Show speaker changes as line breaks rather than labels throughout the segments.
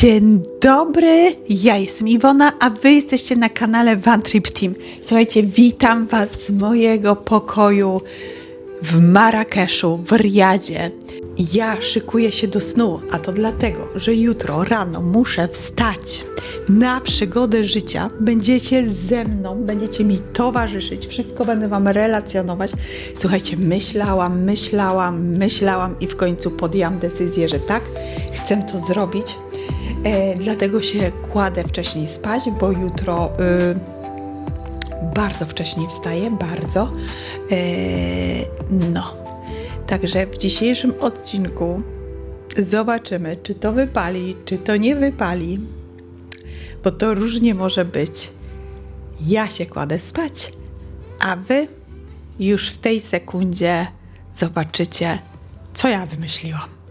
Dzień dobry, ja jestem Iwona, a wy jesteście na kanale Van Trip Team. Słuchajcie, witam was z mojego pokoju w Marrakeszu, w Riyadzie. Ja szykuję się do snu, a to dlatego, że jutro rano muszę wstać na przygodę życia. Będziecie ze mną, będziecie mi towarzyszyć, wszystko będę wam relacjonować. Słuchajcie, myślałam, myślałam, myślałam i w końcu podjęłam decyzję, że tak, chcę to zrobić. E, dlatego się kładę wcześniej spać, bo jutro y, bardzo wcześnie wstaję, bardzo. E, no. Także w dzisiejszym odcinku zobaczymy, czy to wypali, czy to nie wypali, bo to różnie może być. Ja się kładę spać, a wy już w tej sekundzie zobaczycie, co ja wymyśliłam.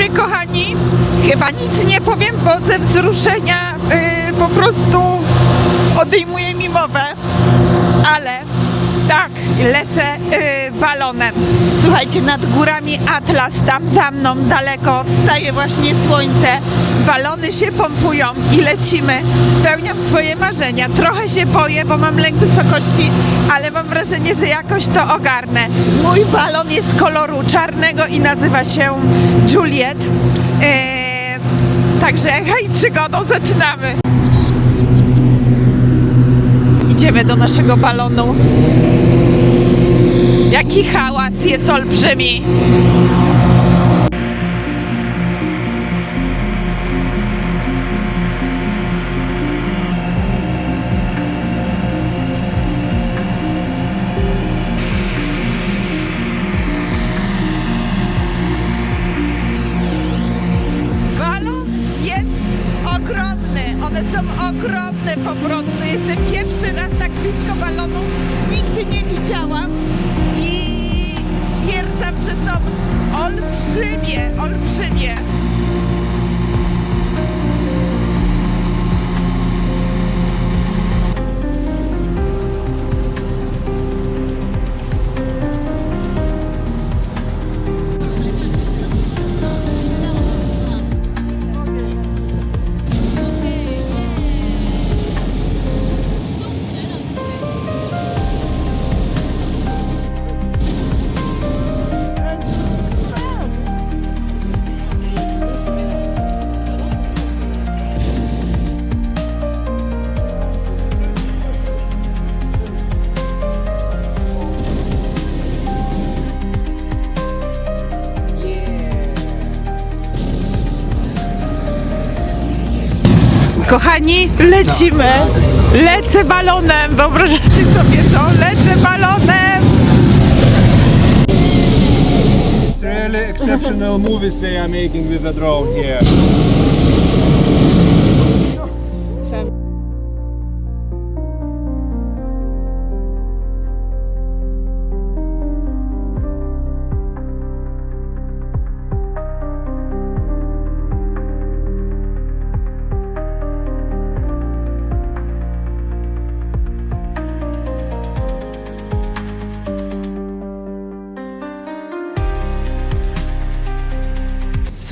Dobry kochani. Chyba nic nie powiem, bo ze wzruszenia y, po prostu odejmuję mi mowę. Ale tak, lecę y, balonem. Słuchajcie, nad górami Atlas, tam za mną daleko wstaje właśnie słońce. Balony się pompują i lecimy. Spełniam swoje marzenia. Trochę się boję, bo mam lęk wysokości, ale mam wrażenie, że jakoś to ogarnę. Mój balon jest koloru czarnego i nazywa się Juliet. Eee, także hej, przygodą zaczynamy. Idziemy do naszego balonu. Jaki hałas jest olbrzymi. Ogromne po prostu. Jestem pierwszy raz tak blisko balonu. Nigdy nie widziałam Kochani, lecimy. Lecę balonem. Wyobrażacie sobie to? Lecę balonem.
It's really exceptional movies they are making with a drone here.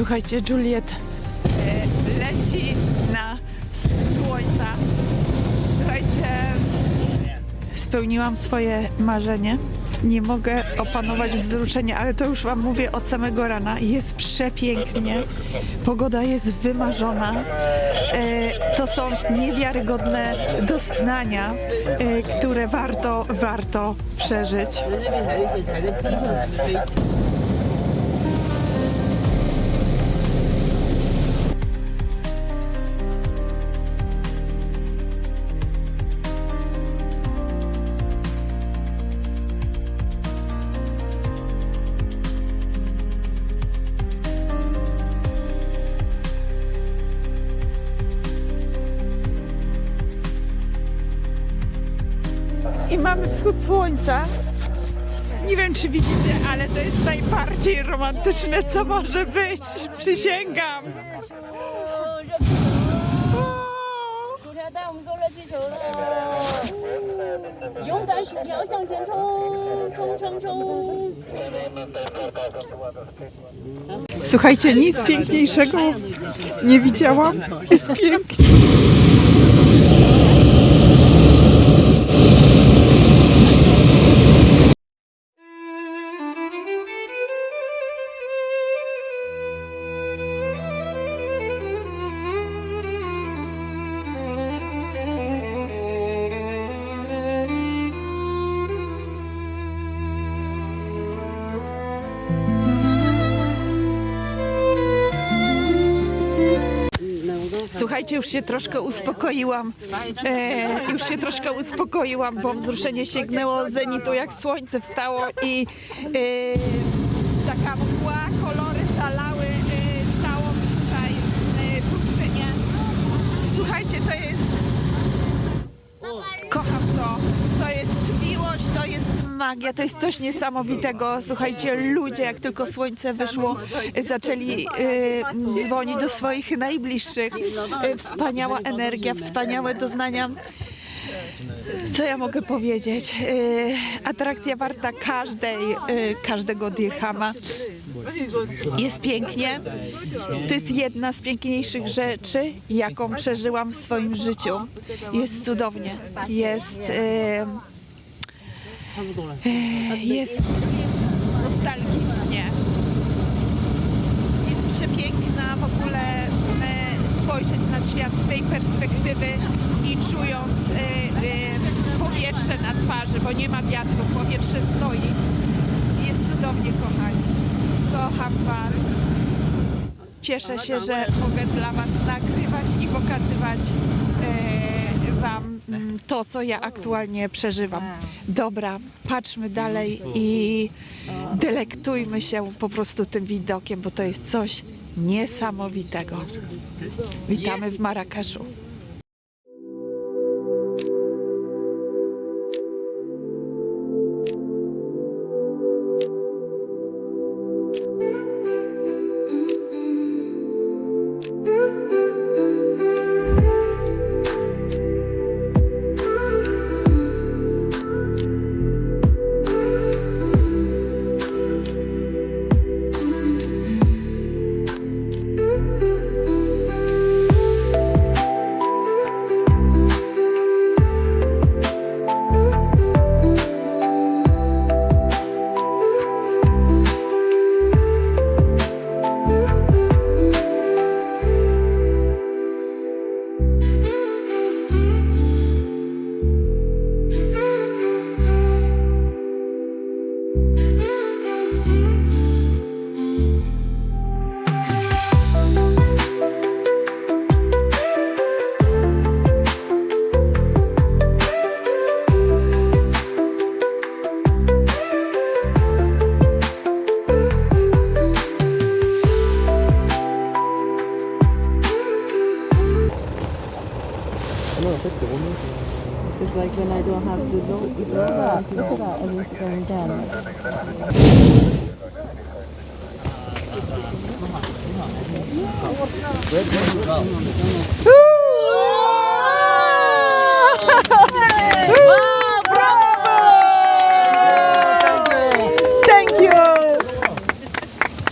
Słuchajcie, Juliet e, leci na słońca. Słuchajcie, spełniłam swoje marzenie. Nie mogę opanować wzruszenia, ale to już Wam mówię od samego rana. Jest przepięknie, pogoda jest wymarzona. E, to są niewiarygodne doznania, e, które warto, warto przeżyć. wschód słońca. Nie wiem, czy widzicie, ale to jest najbardziej romantyczne, co może być. Przysięgam. Słuchajcie, nic piękniejszego nie widziałam. Jest pięknie. Słuchajcie, już się troszkę uspokoiłam. E, już się troszkę uspokoiłam, bo wzruszenie sięgnęło zenitu, jak słońce wstało i e, taka mgła, kolory zalały e, całą tutaj e, pustynię. Słuchajcie, to jest... Kocham to. To jest miłość, to jest magia, to jest coś niesamowitego. Słuchajcie, ludzie, jak tylko słońce wyszło, zaczęli e, dzwonić do swoich najbliższych. E, wspaniała energia, wspaniałe doznania. Co ja mogę powiedzieć? E, atrakcja warta każdej, e, każdego dirhama. Jest pięknie. To jest jedna z piękniejszych rzeczy, jaką przeżyłam w swoim życiu. Jest cudownie. Jest. E, e, jest nostalgicznie. Jest przepiękna w ogóle e, spojrzeć na świat z tej perspektywy i czując e, e, powietrze na twarzy, bo nie ma wiatru, powietrze stoi. Jest cudownie, kochani. Kocham Was. Cieszę się, że mogę dla Was nagrywać i pokazywać mm, to, co ja aktualnie przeżywam. Dobra, patrzmy dalej i delektujmy się po prostu tym widokiem, bo to jest coś niesamowitego. Witamy w Marrakeszu.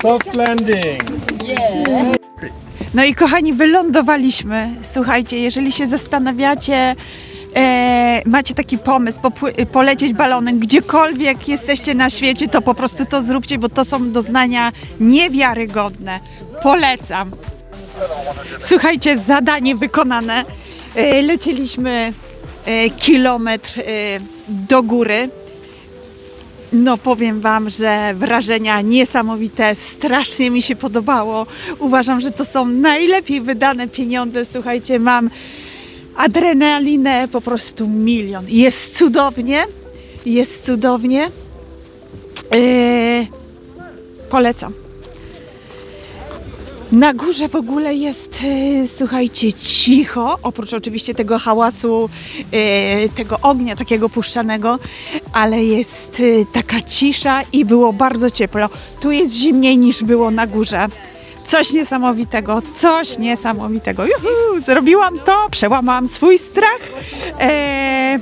Soft landing.
No i kochani, wylądowaliśmy. Słuchajcie, jeżeli się zastanawiacie, e, macie taki pomysł polecieć balonem gdziekolwiek jesteście na świecie, to po prostu to zróbcie, bo to są doznania niewiarygodne. Polecam. Słuchajcie, zadanie wykonane. E, Lecieliśmy e, kilometr e, do góry. No powiem Wam, że wrażenia niesamowite, strasznie mi się podobało. Uważam, że to są najlepiej wydane pieniądze. Słuchajcie, mam adrenalinę po prostu milion. Jest cudownie, jest cudownie. Yy, polecam. Na górze w ogóle jest, e, słuchajcie, cicho, oprócz oczywiście tego hałasu, e, tego ognia takiego puszczanego, ale jest e, taka cisza i było bardzo ciepło. Tu jest zimniej niż było na górze. Coś niesamowitego, coś niesamowitego. Juhu, zrobiłam to, przełamałam swój strach. E,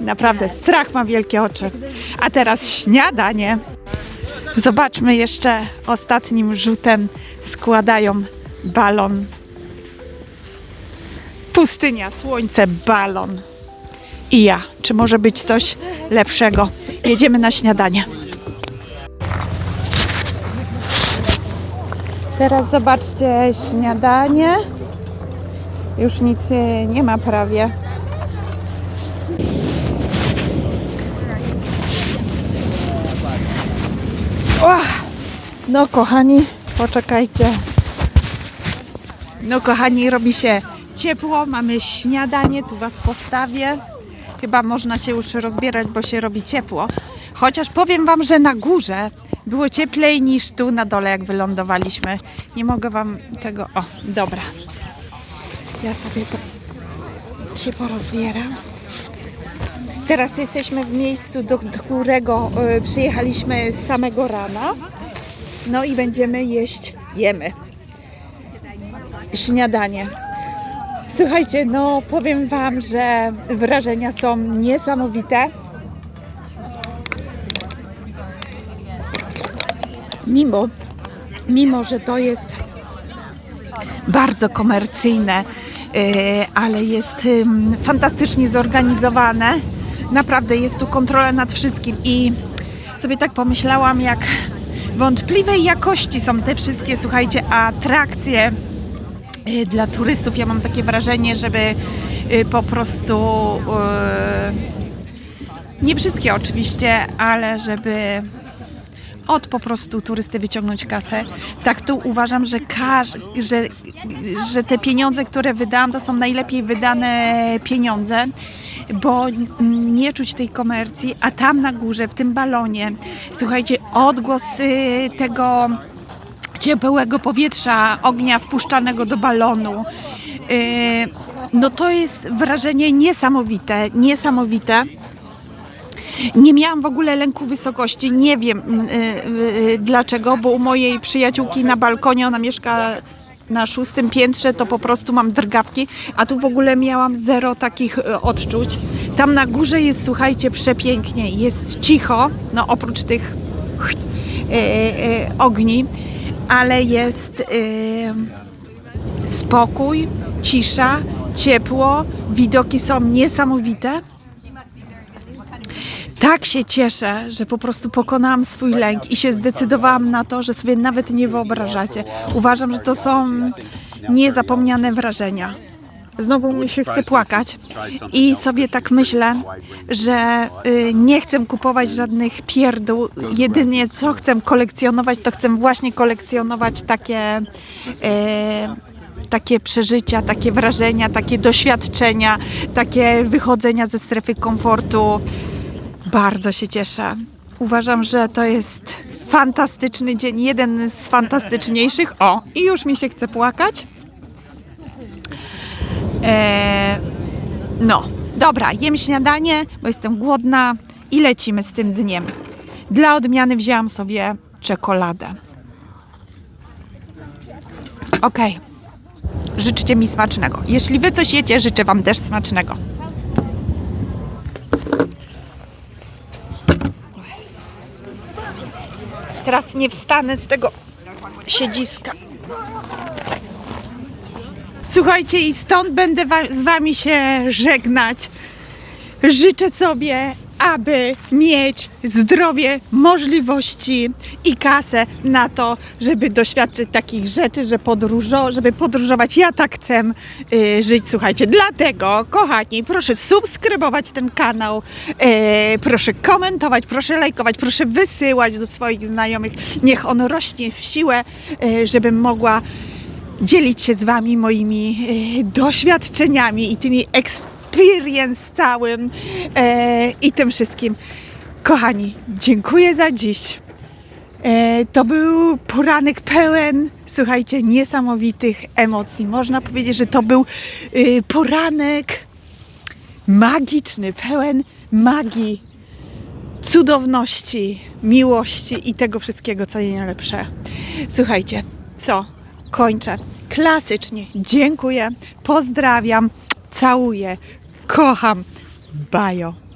naprawdę, strach ma wielkie oczy. A teraz śniadanie. Zobaczmy jeszcze ostatnim rzutem składają balon. Pustynia, słońce, balon. I ja. Czy może być coś lepszego? Jedziemy na śniadanie. Teraz zobaczcie śniadanie. Już nic nie ma prawie. No kochani, poczekajcie. No kochani, robi się ciepło, mamy śniadanie, tu was postawię. Chyba można się już rozbierać, bo się robi ciepło. Chociaż powiem wam, że na górze było cieplej niż tu na dole, jak wylądowaliśmy. Nie mogę wam tego... O, dobra. Ja sobie to się porozbieram. Teraz jesteśmy w miejscu, do, którego y, przyjechaliśmy z samego rana. No i będziemy jeść, jemy. Śniadanie. Słuchajcie, no powiem Wam, że wrażenia są niesamowite. Mimo, mimo że to jest bardzo komercyjne, yy, ale jest fantastycznie zorganizowane. Naprawdę jest tu kontrola nad wszystkim i sobie tak pomyślałam, jak wątpliwej jakości są te wszystkie, słuchajcie, atrakcje y, dla turystów. Ja mam takie wrażenie, żeby y, po prostu y, nie wszystkie oczywiście, ale żeby od po prostu turysty wyciągnąć kasę. Tak tu uważam, że, że, że te pieniądze, które wydałam, to są najlepiej wydane pieniądze, bo n- nie czuć tej komercji, a tam na górze, w tym balonie, słuchajcie, odgłos y, tego ciepłego powietrza, ognia wpuszczanego do balonu. Yy, No to jest wrażenie niesamowite, niesamowite. Nie miałam w ogóle lęku wysokości. Nie wiem y, y, dlaczego, bo u mojej przyjaciółki na balkonie, ona mieszka na szóstym piętrze, to po prostu mam drgawki, a tu w ogóle miałam zero takich y, odczuć. Tam na górze jest, słuchajcie, przepięknie, jest cicho, no oprócz tych y, y, ogni, ale jest y, spokój, cisza, ciepło, widoki są niesamowite. Tak się cieszę, że po prostu pokonałam swój lęk i się zdecydowałam na to, że sobie nawet nie wyobrażacie. Uważam, że to są niezapomniane wrażenia. Znowu mi się chce płakać i sobie tak myślę, że y, nie chcę kupować żadnych pierdół. Jedynie co chcę kolekcjonować, to chcę właśnie kolekcjonować takie, y, takie przeżycia, takie wrażenia, takie doświadczenia, takie wychodzenia ze strefy komfortu. Bardzo się cieszę. Uważam, że to jest fantastyczny dzień, jeden z fantastyczniejszych. O, i już mi się chce płakać. Eee, no, dobra, jem śniadanie, bo jestem głodna i lecimy z tym dniem. Dla odmiany wzięłam sobie czekoladę. Okej. Życzcie mi smacznego. Jeśli wy coś jecie, życzę wam też smacznego. Teraz nie wstanę z tego siedziska. Słuchajcie, i stąd będę wa- z wami się żegnać. życzę sobie, aby mieć zdrowie, możliwości i kasę na to, żeby doświadczyć takich rzeczy, że podróżo, żeby podróżować. Ja tak chcę y, żyć, słuchajcie. Dlatego, kochani, proszę subskrybować ten kanał, y, proszę komentować, proszę lajkować, proszę wysyłać do swoich znajomych. Niech on rośnie w siłę, y, żebym mogła dzielić się z Wami moimi e, doświadczeniami i tymi experience całym e, i tym wszystkim. Kochani, dziękuję za dziś. E, to był poranek pełen, słuchajcie, niesamowitych emocji. Można powiedzieć, że to był poranek magiczny, pełen magii, cudowności, miłości i tego wszystkiego, co najlepsze. Słuchajcie, co? Kończę. Klasycznie. Dziękuję. Pozdrawiam. Całuję. Kocham. Bajo.